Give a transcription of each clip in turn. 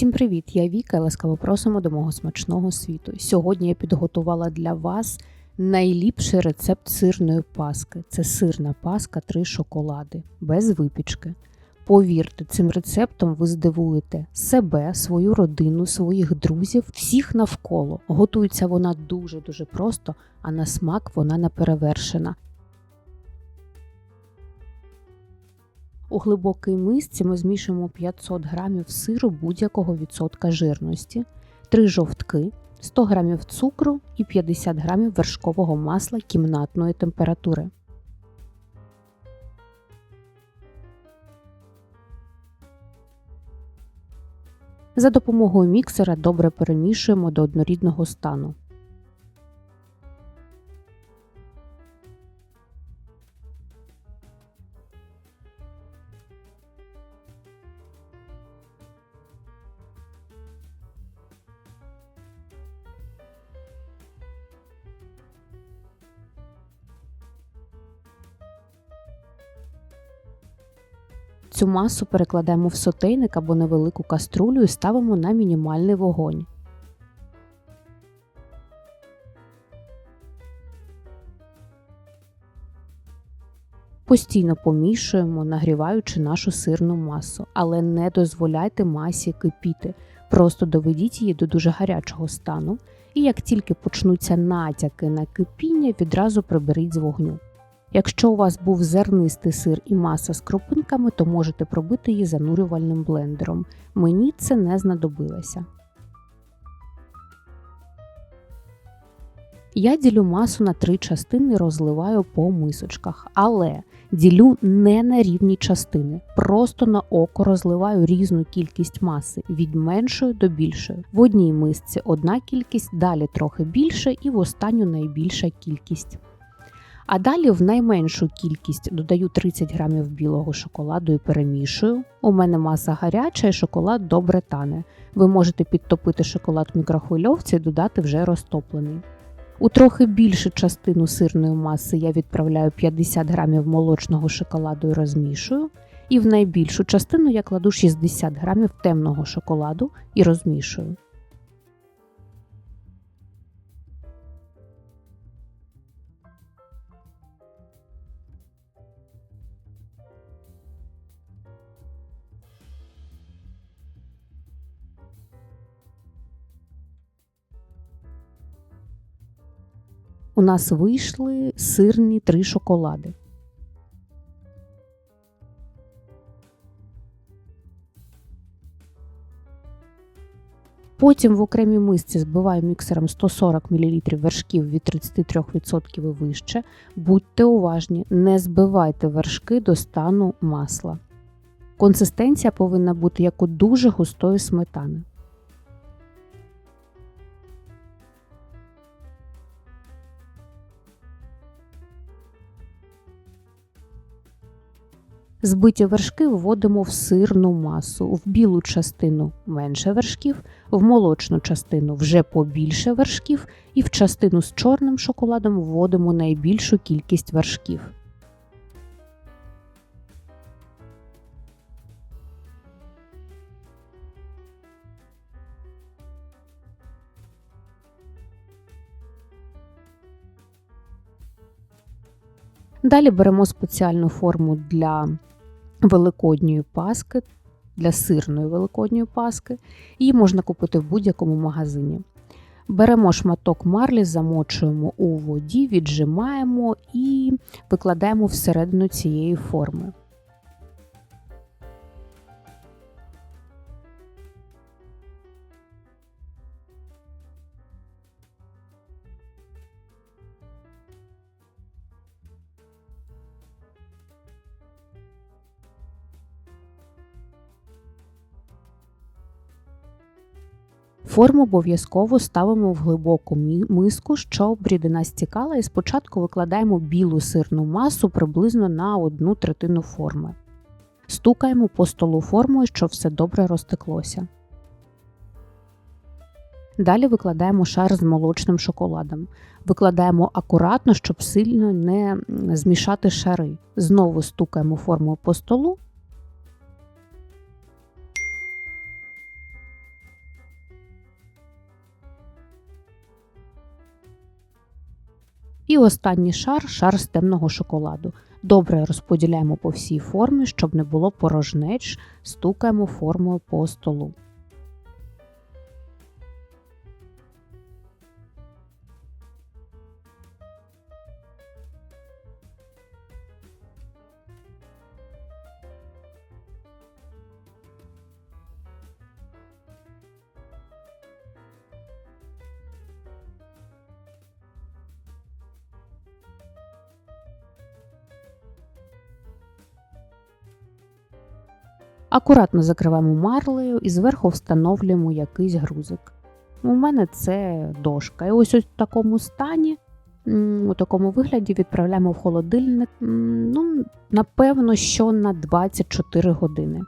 Усім привіт! Я Віка ласкаво просимо до мого смачного світу. Сьогодні я підготувала для вас найліпший рецепт сирної паски. Це сирна паска, три шоколади, без випічки. Повірте, цим рецептом ви здивуєте себе, свою родину, своїх друзів, всіх навколо. Готується вона дуже-дуже просто, а на смак вона не У глибокій мисці ми змішуємо 500 г сиру будь-якого відсотка жирності, 3 жовтки, 100 г цукру і 50 г вершкового масла кімнатної температури. За допомогою міксера добре перемішуємо до однорідного стану. Цю масу перекладаємо в сотейник або невелику каструлю і ставимо на мінімальний вогонь. Постійно помішуємо, нагріваючи нашу сирну масу, але не дозволяйте масі кипіти. Просто доведіть її до дуже гарячого стану, і як тільки почнуться натяки на кипіння, відразу приберіть з вогню. Якщо у вас був зернистий сир і маса з кропинками, то можете пробити її занурювальним блендером. Мені це не знадобилося. Я ділю масу на три частини розливаю по мисочках, але ділю не на рівні частини, просто на око розливаю різну кількість маси від меншої до більшої. В одній мисці одна кількість, далі трохи більше і в останню найбільша кількість. А далі в найменшу кількість додаю 30 грамів білого шоколаду і перемішую. У мене маса гаряча і шоколад добре тане. Ви можете підтопити шоколад в мікрохвильовці і додати вже розтоплений. У трохи більшу частину сирної маси я відправляю 50 грамів молочного шоколаду і розмішую. І в найбільшу частину я кладу 60 грамів темного шоколаду і розмішую. У нас вийшли сирні три шоколади. Потім в окремій мисці збиваю міксером 140 мл вершків від 33% і вище. Будьте уважні, не збивайте вершки до стану масла. Консистенція повинна бути як у дуже густої сметани. Збиті вершки вводимо в сирну масу, в білу частину менше вершків, в молочну частину вже побільше вершків, і в частину з чорним шоколадом вводимо найбільшу кількість вершків. Далі беремо спеціальну форму для великодньої паски, для сирної великодньої паски. Її можна купити в будь-якому магазині. Беремо шматок марлі, замочуємо у воді, віджимаємо і викладаємо всередину цієї форми. Форму обов'язково ставимо в глибоку миску, щоб рідина стікала, і спочатку викладаємо білу сирну масу приблизно на одну третину форми. Стукаємо по столу формою, щоб все добре розтеклося. Далі викладаємо шар з молочним шоколадом. Викладаємо акуратно, щоб сильно не змішати шари. Знову стукаємо форму по столу І останній шар шар з темного шоколаду. Добре розподіляємо по всій формі, щоб не було порожнеч, стукаємо формою по столу. Акуратно закриваємо марлею і зверху встановлюємо якийсь грузик. У мене це дошка. І ось у такому стані, у такому вигляді відправляємо в холодильник. Ну, напевно, що на 24 години.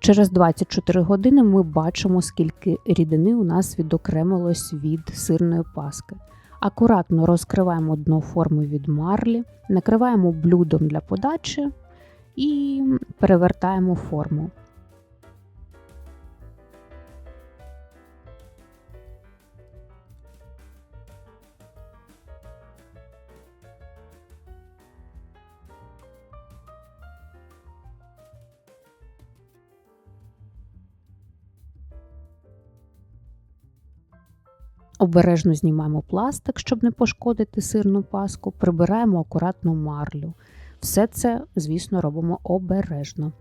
Через 24 години ми бачимо, скільки рідини у нас відокремилось від сирної паски. Акуратно розкриваємо дно форми від марлі, накриваємо блюдом для подачі і перевертаємо форму. Обережно знімаємо пластик, щоб не пошкодити сирну паску, прибираємо акуратну марлю. Все це, звісно, робимо обережно.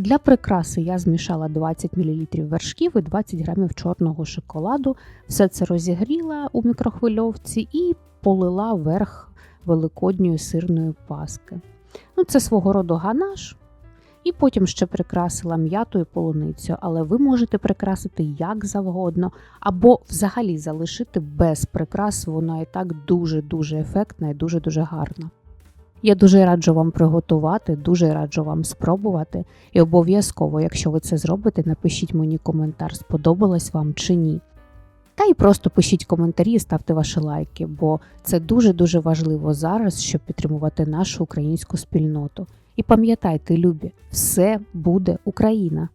Для прикраси я змішала 20 мл вершків і 20 г чорного шоколаду. Все це розігріла у мікрохвильовці і полила верх великодньої сирної паски. Ну, Це свого роду ганаш. І потім ще прикрасила м'ятою полуницю, але ви можете прикрасити як завгодно, або взагалі залишити без прикрас, вона і так дуже-дуже ефектна і дуже-дуже гарна. Я дуже раджу вам приготувати, дуже раджу вам спробувати. І обов'язково, якщо ви це зробите, напишіть мені коментар, сподобалось вам чи ні. Та й просто пишіть коментарі і ставте ваші лайки, бо це дуже-дуже важливо зараз, щоб підтримувати нашу українську спільноту. І пам'ятайте, любі, все буде Україна!